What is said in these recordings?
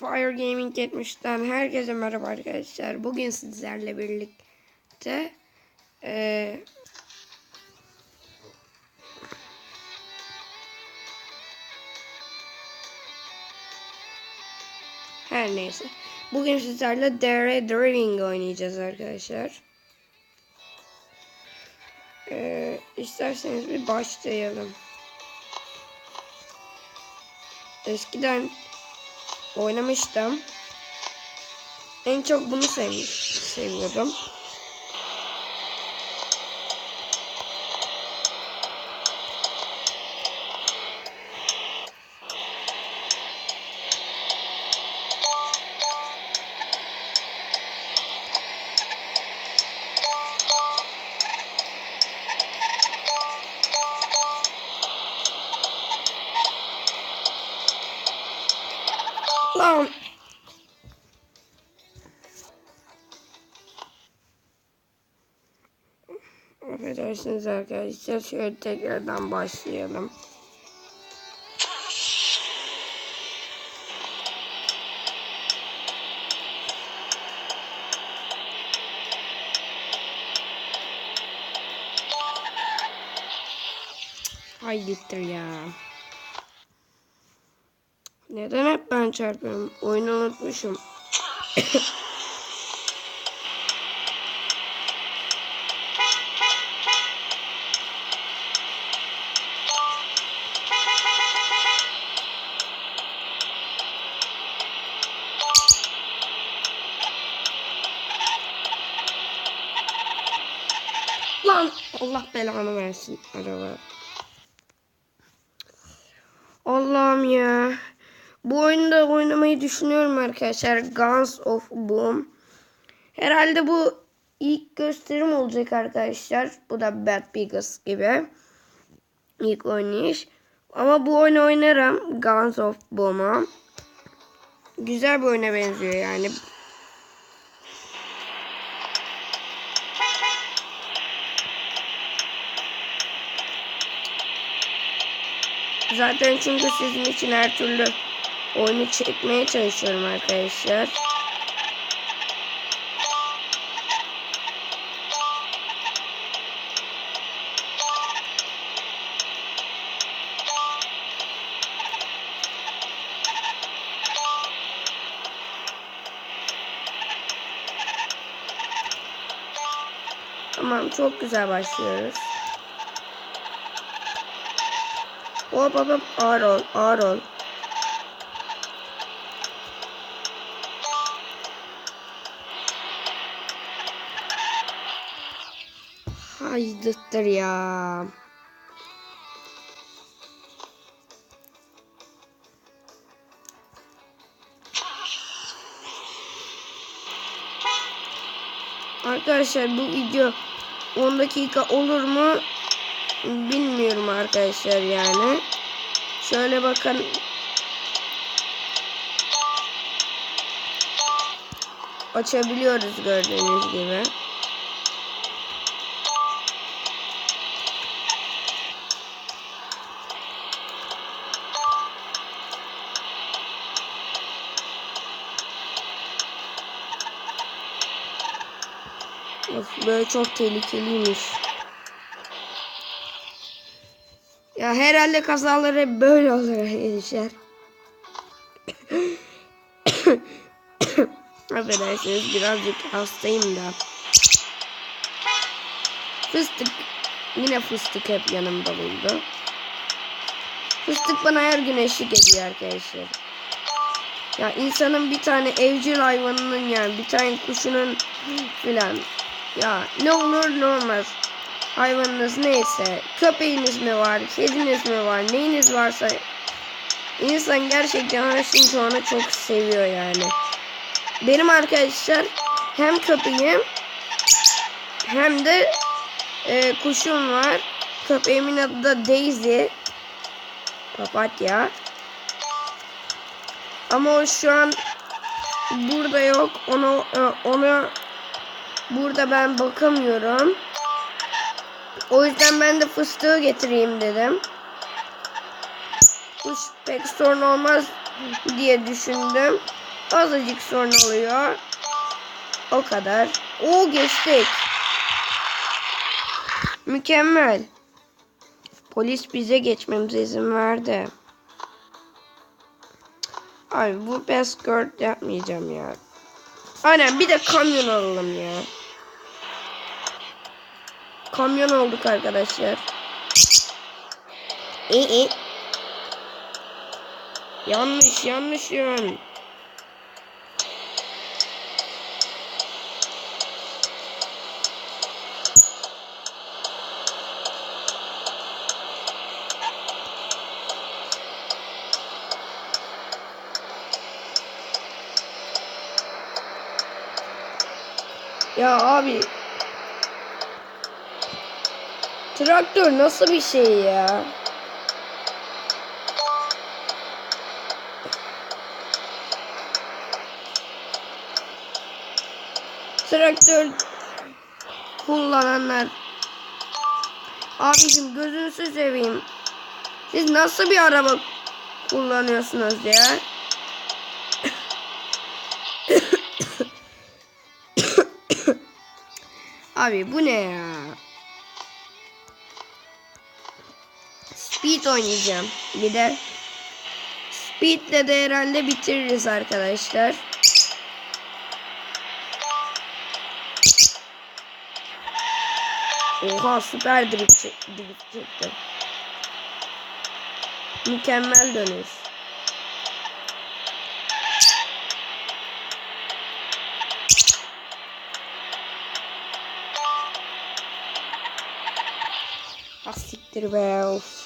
Fire Gaming 70'ten herkese merhaba arkadaşlar. Bugün sizlerle birlikte eee her neyse. Bugün sizlerle Dare Driving oynayacağız arkadaşlar. Eee isterseniz bir başlayalım. Eskiden oynamıştım. En çok bunu sevmiş, seviyordum. Lan Affedersiniz arkadaşlar. Şöyle tekrardan başlayalım. Hayırdır ya. Neden hep ben çarpıyorum? Oyunu unutmuşum. Lan Allah belanı versin araba. Allah'ım ya. Bu oyunda oynamayı düşünüyorum arkadaşlar. Guns of Boom. Herhalde bu ilk gösterim olacak arkadaşlar. Bu da Bad Biggles gibi. İlk oynayış. Ama bu oyunu oynarım. Guns of Boom'u. Güzel bir oyuna benziyor yani. Zaten çünkü sizin için her türlü oyunu çekmeye çalışıyorum arkadaşlar. Tamam çok güzel başlıyoruz. Hop hop hop ağır ol ağır ol. Haydıttır ya. Arkadaşlar bu video 10 dakika olur mu bilmiyorum arkadaşlar yani. Şöyle bakın. Açabiliyoruz gördüğünüz gibi. Of böyle çok tehlikeliymiş. Ya herhalde kazalar hep böyle olur arkadaşlar. Affedersiniz birazcık hastayım da. Fıstık. Yine fıstık hep yanımda buldu. Fıstık bana her gün eşlik ediyor arkadaşlar. Ya insanın bir tane evcil hayvanının yani bir tane kuşunun filan. Ya ne olur ne olmaz hayvanınız neyse, köpeğiniz mi var, kediniz mi var, neyiniz varsa insan gerçekten her şeyin çoğunu çok seviyor yani. Benim arkadaşlar hem köpeğim hem de e, kuşum var. Köpeğimin adı da Daisy. Papatya. Ama o şu an burada yok. Onu e, onu burada ben bakamıyorum. O yüzden ben de fıstığı getireyim dedim. Kuş pek sorun olmaz diye düşündüm. Azıcık sorun oluyor. O kadar. O geçtik. Mükemmel. Polis bize geçmemize izin verdi. Abi bu escort yapmayacağım ya. Aynen bir de kamyon alalım ya. Kamyon olduk arkadaşlar. İyi iyi. Yanlış yanlış yön. Ya abi. Traktör nasıl bir şey ya? Traktör kullananlar. Abicim gözünüzü seveyim. Siz nasıl bir araba kullanıyorsunuz ya? Abi bu ne ya? Speed oynayacağım. Bir de Speed'le de herhalde bitiririz arkadaşlar. Oha süper drift çekti. Mükemmel dönüş. Ah siktir be of.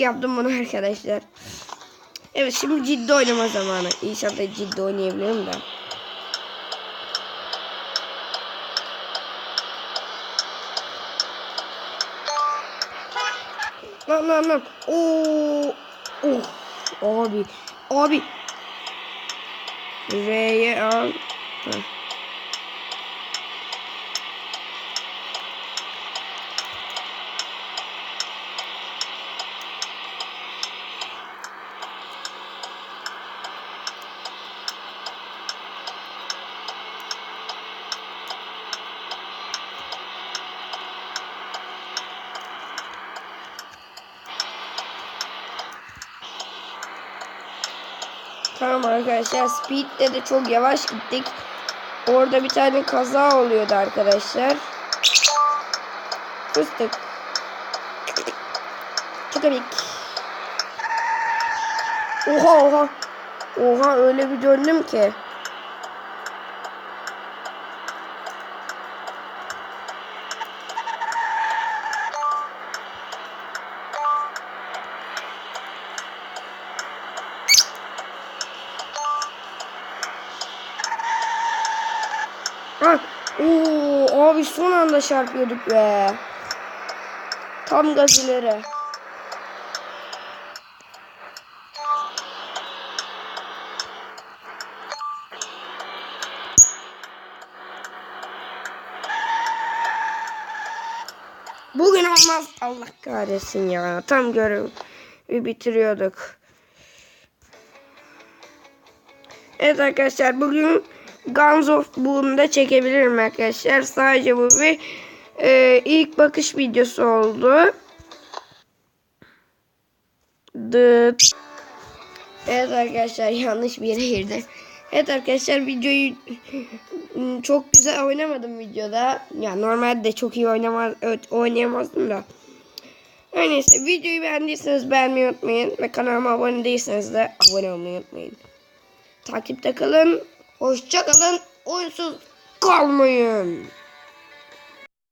Yaptım bunu arkadaşlar. Evet şimdi ciddi oynama zamanı. İnşallah ciddi oynayabilirim de. Lan lan lan. Oo. Oh. Abi. Abi. R'ye al. Heh. Tamam arkadaşlar Speed'de de çok yavaş gittik. Orada bir tane kaza oluyordu arkadaşlar. Fıstık. Çıkabik. Oha oha. Oha öyle bir döndüm ki. Oo, abi son anda çarpıyorduk be. Tam gaz ileri. Bugün olmaz. Allah kahretsin ya. Tam görevi bitiriyorduk. Evet arkadaşlar bugün Guns of Boom'da çekebilirim arkadaşlar. Sadece bu bir e, ilk bakış videosu oldu. Dıt. Evet arkadaşlar yanlış bir yere girdi. Evet arkadaşlar videoyu çok güzel oynamadım videoda. Ya normalde çok iyi oynamaz, evet, oynayamazdım da. Her neyse videoyu beğendiyseniz beğenmeyi unutmayın. Ve kanalıma abone değilseniz de abone olmayı unutmayın. Takipte kalın. Hoşça kalın. Oyunsuz kalmayın.